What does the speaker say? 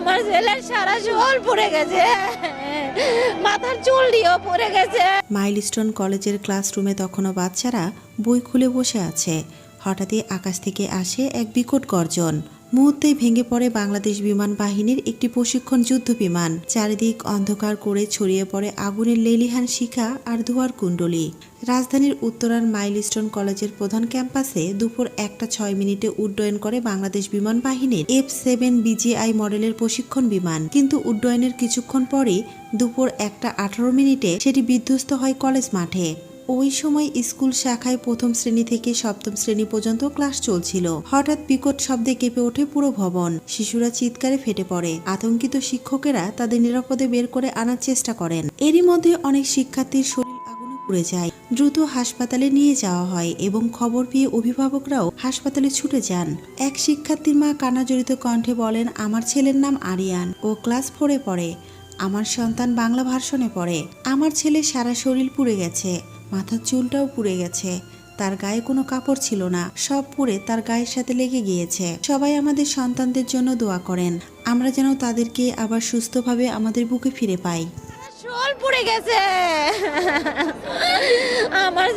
আমার ছেলের সারা শোল পড়ে গেছে। মাথার চুল দিয়েও পড়ে গেছে। মাইলস্টোন কলেজের ক্লাসরুমে তখনও বাচ্চারা বই খুলে বসে আছে। হঠাৎই আকাশ থেকে আসে এক বিকট গর্জন। মুহূর্তেই ভেঙে পড়ে বাংলাদেশ বিমান বাহিনীর একটি প্রশিক্ষণ যুদ্ধ বিমান। চারিদিক অন্ধকার করে ছড়িয়ে পড়ে আগুনের লেলিহান শিখা আর ধোয়ার কুণ্ডলী। রাজধানীর উত্তরার মাইলস্টোন কলেজের প্রধান ক্যাম্পাসে দুপুর একটা ছয় মিনিটে উড্ডয়ন করে বাংলাদেশ বিমান বাহিনীর এফ সেভেন বিজিআই মডেলের প্রশিক্ষণ বিমান। কিন্তু উড্ডয়নের কিছুক্ষণ পরেই দুপুর একটা আঠারো মিনিটে সেটি বিধ্বস্ত হয় কলেজ মাঠে। ওই সময় স্কুল শাখায় প্রথম শ্রেণি থেকে সপ্তম শ্রেণি পর্যন্ত ক্লাস চলছিল। হঠাৎ বিকট শব্দে কেঁপে ওঠে পুরো ভবন। শিশুরা চিৎকারে ফেটে পড়ে। আতঙ্কিত শিক্ষকেরা তাদের নিরাপদে বের করে আনার চেষ্টা করেন। এরই মধ্যে অনেক শিক্ষার্থীর শরীর আগুনে পুড়ে যায়। দ্রুত হাসপাতালে নিয়ে যাওয়া হয় এবং খবর পেয়ে অভিভাবকরাও হাসপাতালে ছুটে যান। এক শিক্ষার্থীর মা কানাজড়িত কণ্ঠে বলেন, আমার ছেলের নাম আরিয়ান। ও ক্লাস ফোরে পড়ে। আমার সন্তান বাংলা ভার্সনে পড়ে। আমার ছেলে সারা শরীর পুড়ে গেছে। মাথার চুলটাও পুড়ে গেছে। তার গায়ে কোনো কাপড় ছিল না। সব পুড়ে তার গায়ের সাথে লেগে গিয়েছে। সবাই আমাদের সন্তানদের জন্য দোয়া করেন। আমরা যেন তাদেরকে আবার সুস্থভাবে আমাদের বুকে ফিরে পাই। পুড়ে গেছে।